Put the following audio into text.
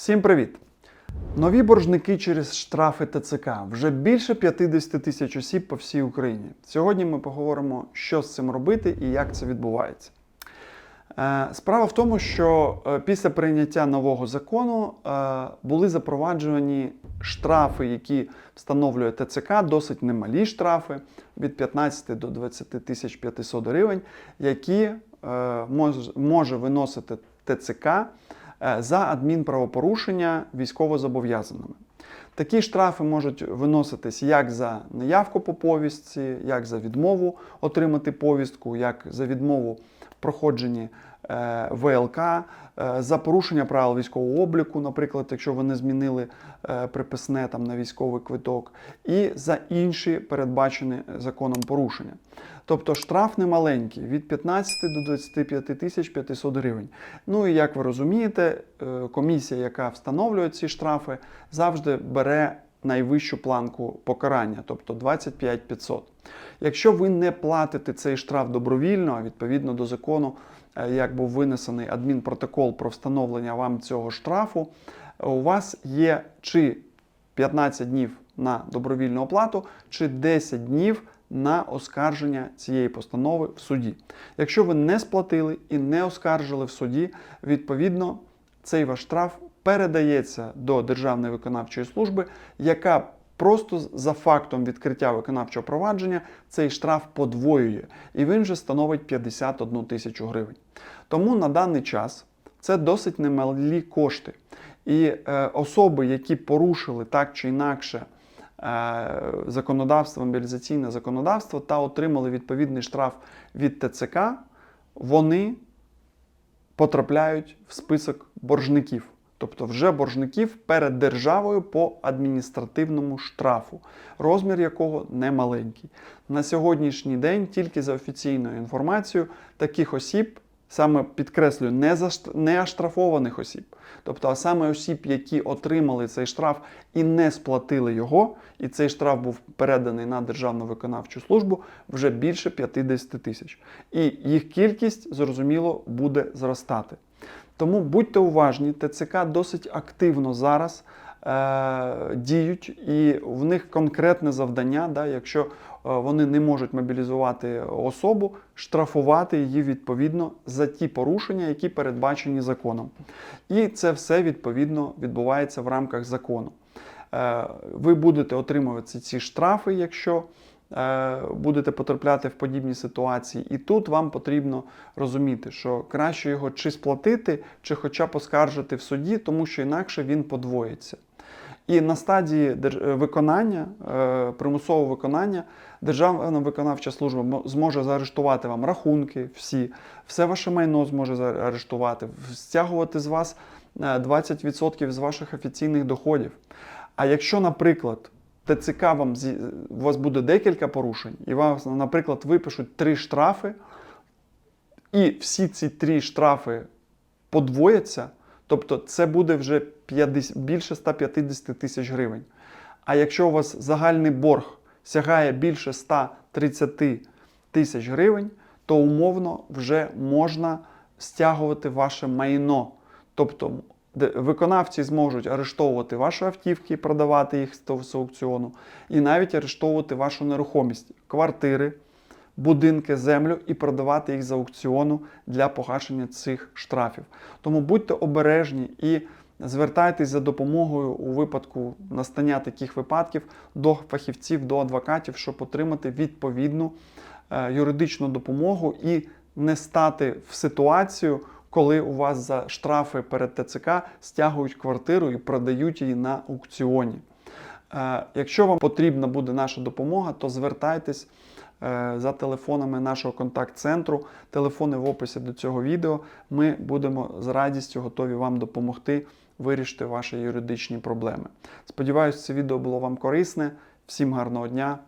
Всім привіт! Нові боржники через штрафи ТЦК. Вже більше 50 тисяч осіб по всій Україні. Сьогодні ми поговоримо, що з цим робити і як це відбувається. Е, Справа в тому, що е, після прийняття нового закону е, були запроваджені штрафи, які встановлює ТЦК, досить немалі штрафи від 15 до 20 тисяч 500 гривень, які може виносити ТЦК за адмінправопорушення військовозобов'язаними. Такі штрафи можуть виноситись як за неявку по повістці, як за відмову отримати повістку, як за відмову проходженні е, ВЛК, е, за порушення правил військового обліку, наприклад, якщо ви не змінили е, приписне там на військовий квиток, і за інші передбачені законом порушення. Тобто штраф не маленький від 15 до 25 тисяч 500 гривень. Ну і як ви розумієте, комісія, яка встановлює ці штрафи, завжди бере найвищу планку покарання, тобто 25 500. Якщо ви не платите цей штраф добровільно, відповідно до закону, е, як був винесений адмінпротокол про встановлення вам цього штрафу, у вас є чи 15 днів на добровільну оплату, чи 10 днів на оскарження цієї постанови в суді. Якщо ви не сплатили і не оскаржили в суді, відповідно цей ваш штраф передається до Державної виконавчої служби, яка просто за фактом відкриття виконавчого провадження цей штраф подвоює, і він вже становить 51 тисячу гривень. Тому на даний час це досить немалі кошти. І е, особи, які порушили так чи інакше е, законодавство, мобілізаційне законодавство та отримали відповідний штраф від ТЦК, вони потрапляють в список боржників. Тобто вже боржників перед державою по адміністративному штрафу, розмір якого немаленький. На сьогоднішній день, тільки за офіційною інформацією, таких осіб, саме підкреслюю, не, за, не оштрафованих осіб, тобто а саме осіб, які отримали цей штраф і не сплатили його, і цей штраф був переданий на Державну виконавчу службу, вже більше 50 тисяч. І їх кількість, зрозуміло, буде зростати. Тому будьте уважні, ТЦК досить активно зараз е, діють, і в них конкретне завдання, да, якщо е, вони не можуть мобілізувати особу, штрафувати її відповідно за ті порушення, які передбачені законом. І це все відповідно відбувається в рамках закону. Е, ви будете отримувати ці штрафи, якщо будете потрапляти в подібні ситуації. І тут вам потрібно розуміти, що краще його чи сплатити, чи хоча б оскаржити в суді, тому що інакше він подвоїться. І на стадії е, виконання, е, примусового виконання, Державна виконавча служба зможе заарештувати вам рахунки, всі, все ваше майно зможе заарештувати, стягувати з вас е, 20% з ваших офіційних доходів. А якщо, наприклад, ТЦК вам у вас буде декілька порушень, і вам, наприклад, випишуть три штрафи, і всі ці три штрафи подвояться, тобто це буде вже 50, більше 150 тисяч гривень. А якщо у вас загальний борг сягає більше 130 тисяч гривень, то умовно вже можна стягувати ваше майно. Тобто виконавці зможуть арештовувати ваші автівки, продавати їх з з аукціону, і навіть арештовувати вашу нерухомість, квартири, будинки, землю і продавати їх з аукціону для погашення цих штрафів. Тому будьте обережні і звертайтесь за допомогою у випадку настання таких випадків до фахівців, до адвокатів, щоб отримати відповідну е, юридичну допомогу і не стати в ситуацію, коли у вас за штрафи перед ТЦК стягують квартиру і продають її на аукціоні. Е, Якщо вам потрібна буде наша допомога, то звертайтесь е, за телефонами нашого контакт-центру. Телефони в описі до цього відео. Ми будемо з радістю готові вам допомогти вирішити ваші юридичні проблеми. Сподіваюсь, це відео було вам корисне. Всім гарного дня,